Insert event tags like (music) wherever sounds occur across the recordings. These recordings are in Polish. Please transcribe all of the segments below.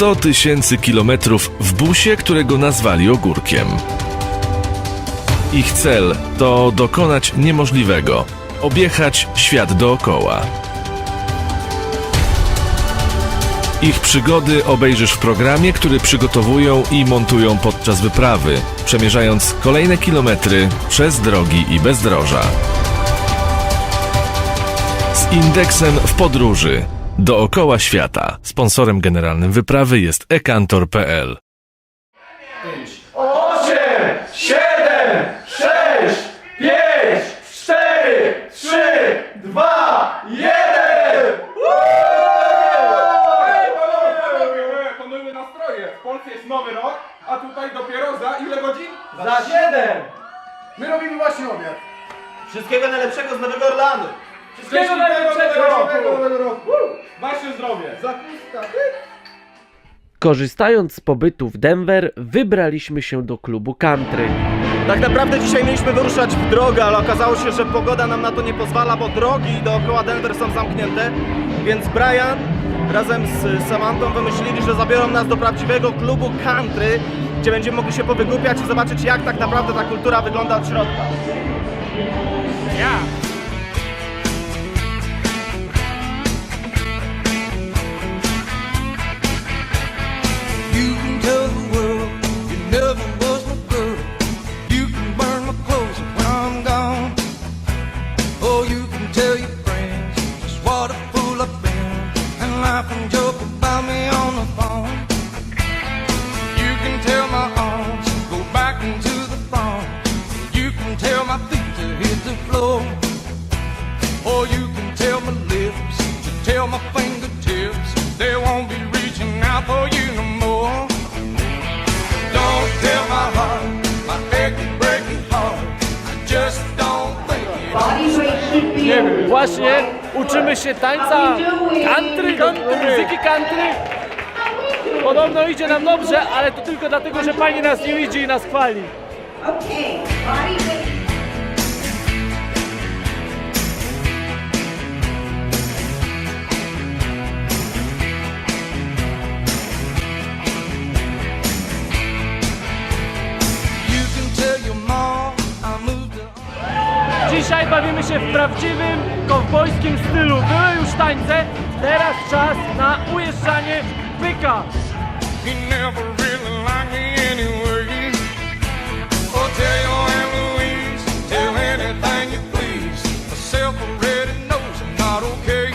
100 tysięcy kilometrów w busie, którego nazwali ogórkiem. Ich cel to dokonać niemożliwego objechać świat dookoła. Ich przygody obejrzysz w programie, który przygotowują i montują podczas wyprawy, przemierzając kolejne kilometry przez drogi i bezdroża. Z indeksem w podróży dookoła świata. Sponsorem generalnym wyprawy jest ekantor.pl. osiem, siedem, sześć, pięć, cztery, trzy, dwa, jeden! Ej, panowie, panowie, Panujmy nastroje. W Polsce jest nowy rok, a tutaj dopiero za ile godzin? Za siedem! My robimy właśnie obiad. Wszystkiego najlepszego z Nowego Orlanu! Wszystkiego najlepszego roku! nowego roku. Wasze zdrowie. Zakuska. Korzystając z pobytu w Denver, wybraliśmy się do klubu country. Tak naprawdę dzisiaj mieliśmy wyruszać w drogę, ale okazało się, że pogoda nam na to nie pozwala, bo drogi dookoła Denver są zamknięte. Więc Brian razem z Samantą wymyślili, że zabiorą nas do prawdziwego klubu country, gdzie będziemy mogli się powygłupiać i zobaczyć jak tak naprawdę ta kultura wygląda od środka. You can tell my arms to go back into the farm. You can tell my feet to hit the floor. Or you can tell my lips to tell my fingertips they won't be reaching out for you no more. Don't tell my heart, my achy, breaking heart. I just don't think it. Właśnie uczymy się tańca country, do, do muzyki country. Podobno idzie nam dobrze, ale to tylko dlatego, że pani nas nie widzi i nas chwali. Dzisiaj bawimy się w prawdziwym kowbojskim stylu. Były już tańce, teraz czas na ujeżdżanie byka. He never really liked me anyway. Oh, tell your Aunt Louise, tell anything you please. Already knows I'm not okay.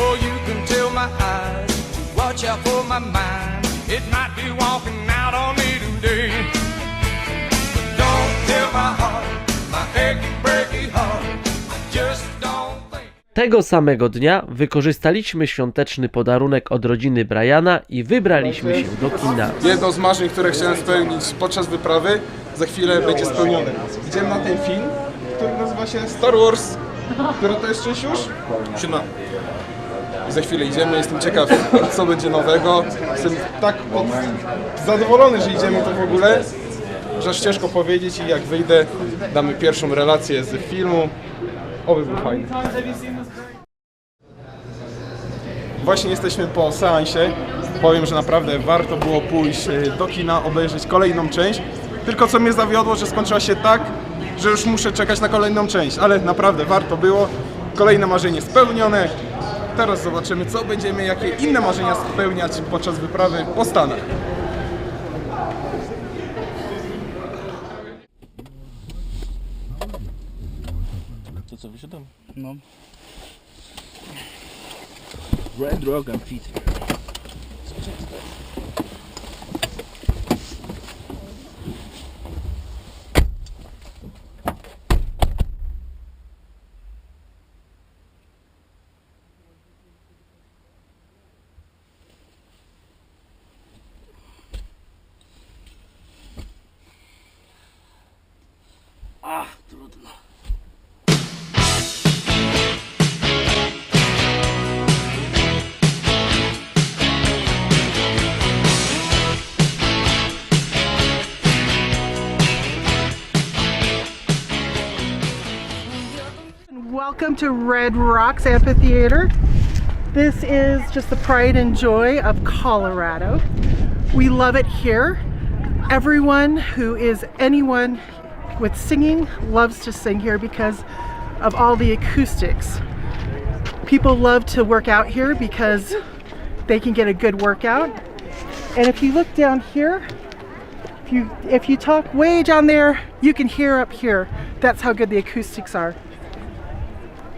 Or you can tell my eyes watch out for my mind. Tego samego dnia wykorzystaliśmy świąteczny podarunek od rodziny Briana i wybraliśmy się do kina. Jedno z marzeń, które chciałem spełnić podczas wyprawy, za chwilę będzie spełnione. Idziemy na ten film, który nazywa się Star Wars. Która to jest część już? Siódma. Za chwilę idziemy, jestem ciekaw, co będzie nowego. Jestem tak zadowolony, że idziemy to w ogóle, że aż ciężko powiedzieć i jak wyjdę, damy pierwszą relację z filmu. Oby był fajny. Właśnie jesteśmy po seansie. Powiem, że naprawdę warto było pójść e, do kina, obejrzeć kolejną część. Tylko co mnie zawiodło, że skończyła się tak, że już muszę czekać na kolejną część, ale naprawdę warto było. Kolejne marzenie spełnione. Teraz zobaczymy, co będziemy, jakie inne marzenia spełniać podczas wyprawy po Stanach. Red Dragon and Peter. Welcome to Red Rocks Amphitheater. This is just the pride and joy of Colorado. We love it here. Everyone who is anyone with singing loves to sing here because of all the acoustics. People love to work out here because they can get a good workout. And if you look down here, if you if you talk way down there, you can hear up here. That's how good the acoustics are.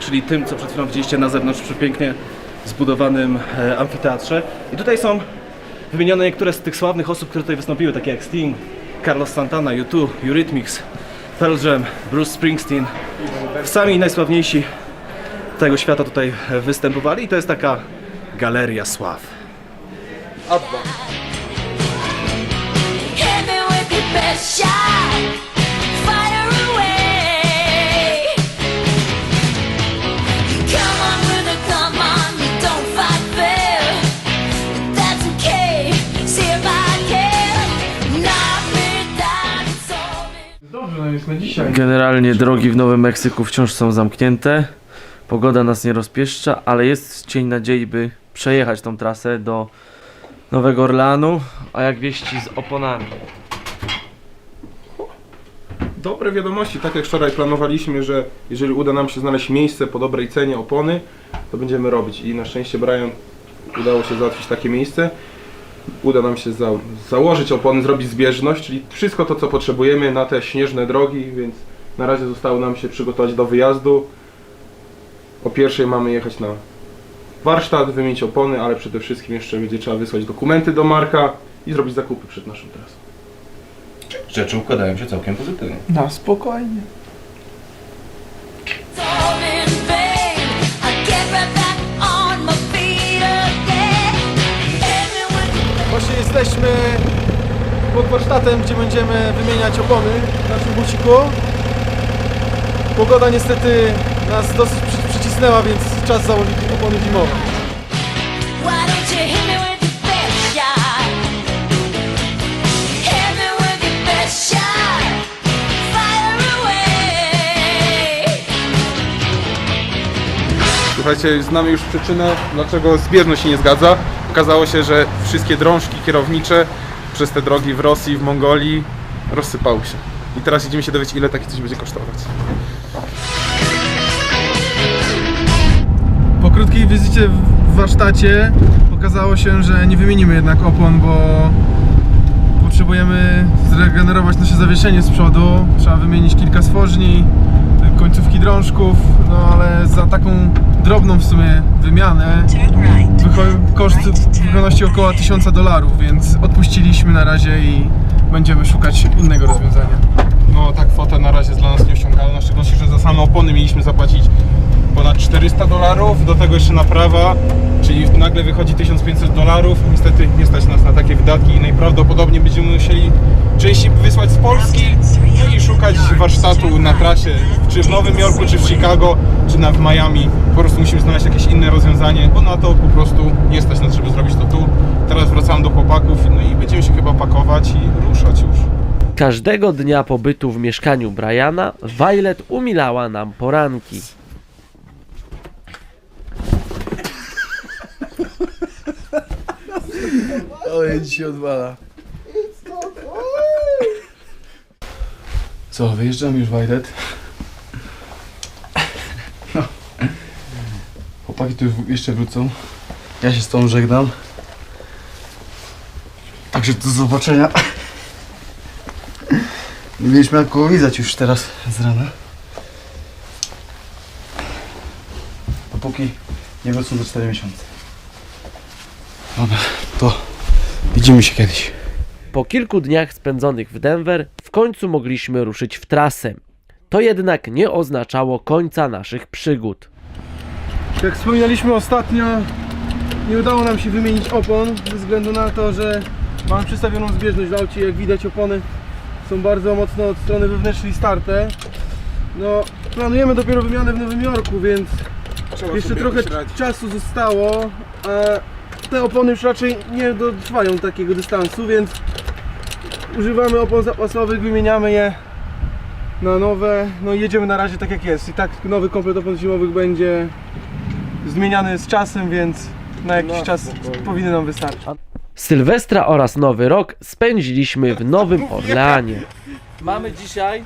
czyli tym, co przed chwilą widzieliście na zewnątrz przy pięknie zbudowanym e, amfiteatrze. I tutaj są wymienione niektóre z tych sławnych osób, które tutaj wystąpiły, takie jak Sting, Carlos Santana, U2, Eurythmics, Pearl Jam, Bruce Springsteen. Sami najsławniejsi tego świata tutaj e, występowali i to jest taka galeria sław. Abba. Generalnie drogi w Nowym Meksyku wciąż są zamknięte. Pogoda nas nie rozpieszcza, ale jest cień nadziei, by przejechać tą trasę do Nowego Orleanu. A jak wieści z oponami? Dobre wiadomości, tak jak wczoraj planowaliśmy, że jeżeli uda nam się znaleźć miejsce po dobrej cenie opony, to będziemy robić. I na szczęście Brian udało się załatwić takie miejsce. Uda nam się za, założyć opony, zrobić zbieżność, czyli wszystko to, co potrzebujemy na te śnieżne drogi, więc na razie zostało nam się przygotować do wyjazdu. O pierwszej mamy jechać na warsztat, wymienić opony, ale przede wszystkim jeszcze będzie trzeba wysłać dokumenty do Marka i zrobić zakupy przed naszą trasą. Rzeczy układają się całkiem pozytywnie. Na spokojnie. Właśnie jesteśmy pod warsztatem, gdzie będziemy wymieniać opony w naszym busiku. Pogoda niestety nas dosyć przy, przycisnęła, więc czas założyć opony zimowe. Why don't you hit me with your best shot? Hit me with your best shot. Fire away. Słuchajcie, znamy już przyczynę, dlaczego zbieżność się nie zgadza. Okazało się, że wszystkie drążki kierownicze przez te drogi w Rosji, w Mongolii rozsypały się. I teraz idziemy się dowiedzieć, ile takie coś będzie kosztować. W warsztacie okazało się, że nie wymienimy jednak opon, bo potrzebujemy zregenerować nasze zawieszenie z przodu. Trzeba wymienić kilka stworzni, końcówki drążków, no ale za taką drobną w sumie wymianę koszt wychodzi około 1000 dolarów, więc odpuściliśmy na razie i będziemy szukać innego rozwiązania. No ta kwota na razie jest dla nas nieosiągalna, w szczególności, że za same opony mieliśmy zapłacić 400 dolarów, do tego jeszcze naprawa, czyli nagle wychodzi 1500 dolarów. Niestety nie stać nas na takie wydatki i najprawdopodobniej będziemy musieli części wysłać z Polski no i szukać warsztatu na trasie, czy w Nowym Jorku, czy w Chicago, czy na w Miami. Po prostu musimy znaleźć jakieś inne rozwiązanie, bo na to po prostu nie stać nas, żeby zrobić to tu. Teraz wracam do chłopaków, no i będziemy się chyba pakować i ruszać już. Każdego dnia pobytu w mieszkaniu Briana Violet umilała nam poranki. Oj, dzisiaj odwala. Co, wyjeżdżam już Wajdet. No. Chłopaki tu jeszcze wrócą. Ja się z tą żegnam. Także do zobaczenia. Nie mieliśmy widać już teraz z rana. Dopóki nie wrócą za 4 miesiące. Dobra, to widzimy się kiedyś. Po kilku dniach spędzonych w Denver w końcu mogliśmy ruszyć w trasę. To jednak nie oznaczało końca naszych przygód. Jak wspominaliśmy ostatnio, nie udało nam się wymienić opon ze względu na to, że mamy przestawioną zbieżność w aucie. Jak widać opony są bardzo mocno od strony wewnętrznej starte. No, planujemy dopiero wymianę w Nowym Jorku, więc Trzeba jeszcze sobie trochę radzić. czasu zostało. A te opony już raczej nie dotrwają takiego dystansu, więc używamy opon zapasowych, wymieniamy je na nowe. No i jedziemy na razie tak jak jest. I tak nowy komplet opon zimowych będzie zmieniany z czasem, więc na jakiś czas powinny nam wystarczyć. Sylwestra oraz Nowy Rok spędziliśmy w Nowym (laughs) Orleanie. Mamy dzisiaj,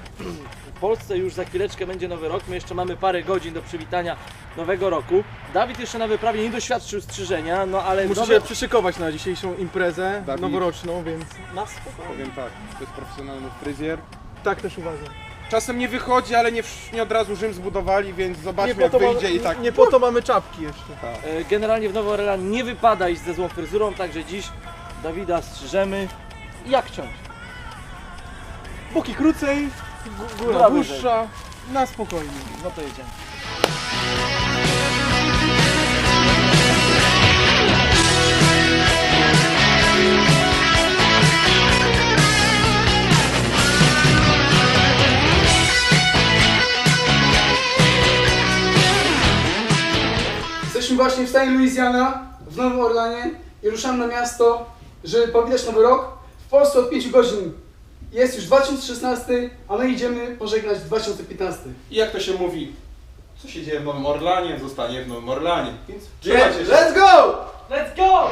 Polsce już za chwileczkę będzie nowy rok, my jeszcze mamy parę godzin do przywitania nowego roku. Dawid jeszcze na wyprawie nie doświadczył strzyżenia, no ale Muszę nowy... się przyszykować na dzisiejszą imprezę Dawid. noworoczną, więc na spokojnie. Powiem tak, to jest profesjonalny fryzjer. tak też uważam. Czasem nie wychodzi, ale nie, w- nie od razu Rzym zbudowali, więc zobaczmy jak to wyjdzie i tak. nie po to mamy czapki jeszcze. E, Generalnie w Orleanie nie wypada iść ze złą fryzurą, także dziś Dawida strzyżemy. I Jak ciąć? Boki krócej, góra dłuższa, na spokojnie. No to jedziemy. Jesteśmy właśnie w stanie Louisiana, w Nowym Orlanie i ruszamy na miasto, żeby powitać Nowy Rok. W Polsce od 5 godzin jest już 2016, a my idziemy pożegnać 2015. I jak to się mówi, co się dzieje w Nowym Orlanie, zostanie w Nowym Orlanie. Więc trzymajcie się. Let's go! Let's go!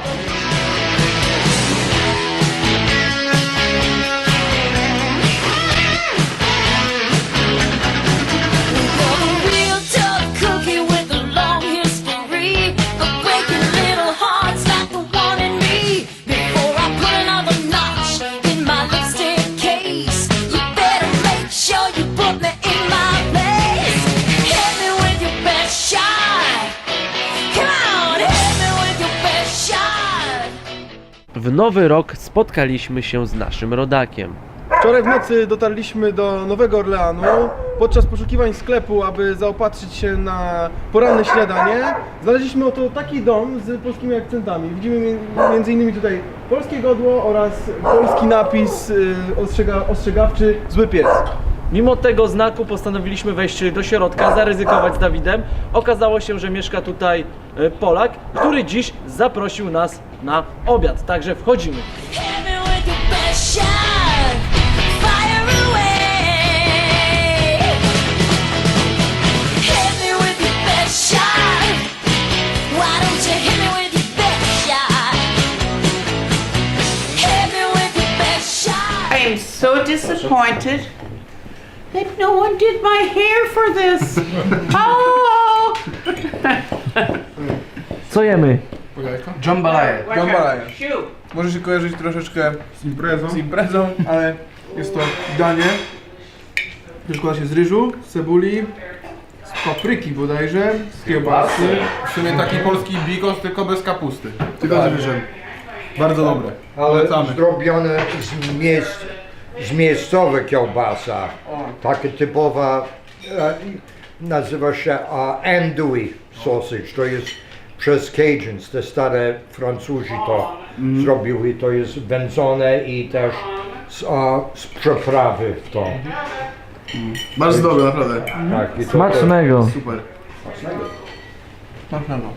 W Nowy Rok spotkaliśmy się z naszym rodakiem. Wczoraj w nocy dotarliśmy do Nowego Orleanu. Podczas poszukiwań sklepu, aby zaopatrzyć się na poranne śniadanie, znaleźliśmy oto taki dom z polskimi akcentami. Widzimy mi- między innymi tutaj polskie godło oraz polski napis y, ostrzega, ostrzegawczy Zły pies. Mimo tego znaku postanowiliśmy wejść do środka, zaryzykować z Dawidem. Okazało się, że mieszka tutaj e, Polak, który dziś zaprosił nas na obiad. Także wchodzimy. Hit me with your best shot. Fire away. Hit me with your best shot. Why don't you hit me with your best shot? Hit me with your best shot. I am so disappointed that no one did my hair for this. (laughs) Oh! Co jemy? Jambalaya. Jambalaya. Shoot. Może się kojarzyć troszeczkę z imprezą, z imprezą ale jest to danie, które składa się z ryżu, z cebuli, z papryki bodajże, z kiełbasy, W sumie taki polski bigos, tylko bez kapusty. tylko z ryżem. Bardzo dobre. ale Polecamy. zrobione z, miejsc, z miejscowe kiełbasa. Taka typowa, e, nazywa się e, andouille sausage. To jest przez Cajuns, te stare Francuzi to zrobiły. To jest wędzone i też z, e, z przyprawy w to. Bardzo dobre, naprawdę. Tak, i to Smacznego! Super. Smacznego.